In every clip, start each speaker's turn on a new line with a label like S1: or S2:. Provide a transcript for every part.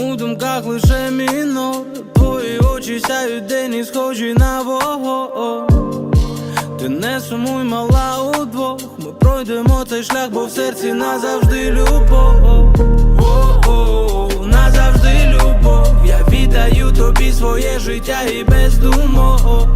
S1: думках лише мінор Твої очі сяють день і схожі на вогонь Ти не сумуй, мала удвох. Ми пройдемо цей шлях, бо в серці назавжди любов. Назавжди любов. Я віддаю тобі своє життя і без думок.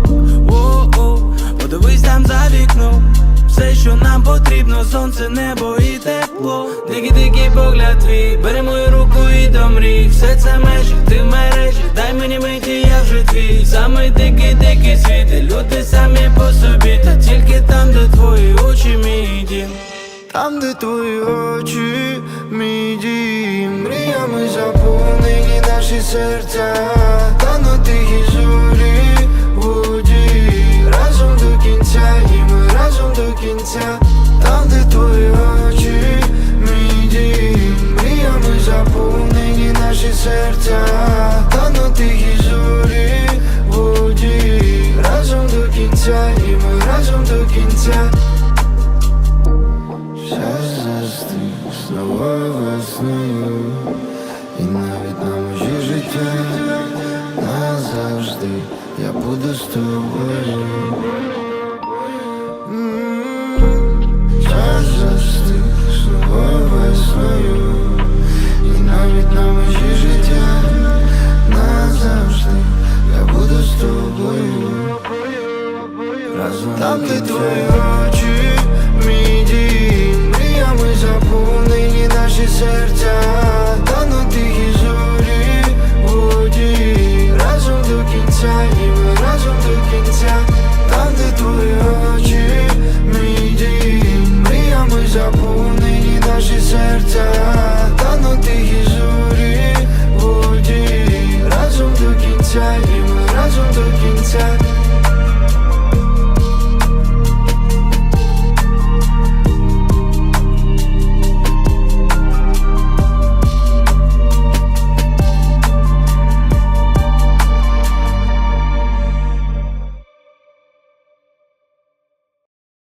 S1: Подивись там за вікном. Все, що нам потрібно, сонце, небо і тепло. Дикий, дикий погляд твій, бери мою руку і до мрій. Все це межі, ти в мережі, дай мені миті, я вже твій. Самий дикий, дикий світ, і люди самі по собі. Та тільки там, де твої очі, мій дім.
S2: Там, де твої очі, мій дім. Мріями заповнені наші серця. Та на тихій зорі воді Разом до кінця, і ми разом до кінця кінця Час застиг з новою весною. І навіть на межі життя. Назавжди я буду з тобою. Час застиг з новою весною там, де твої очі, мій дім Мріями заповнені наші серця Та на тихій зорі воді Разом до кінця, і ми разом до кінця Там, де твої очі, мій дім Мріями заповнені наші серця Та на тихій зорі воді Разом до кінця, і ми разом до кінця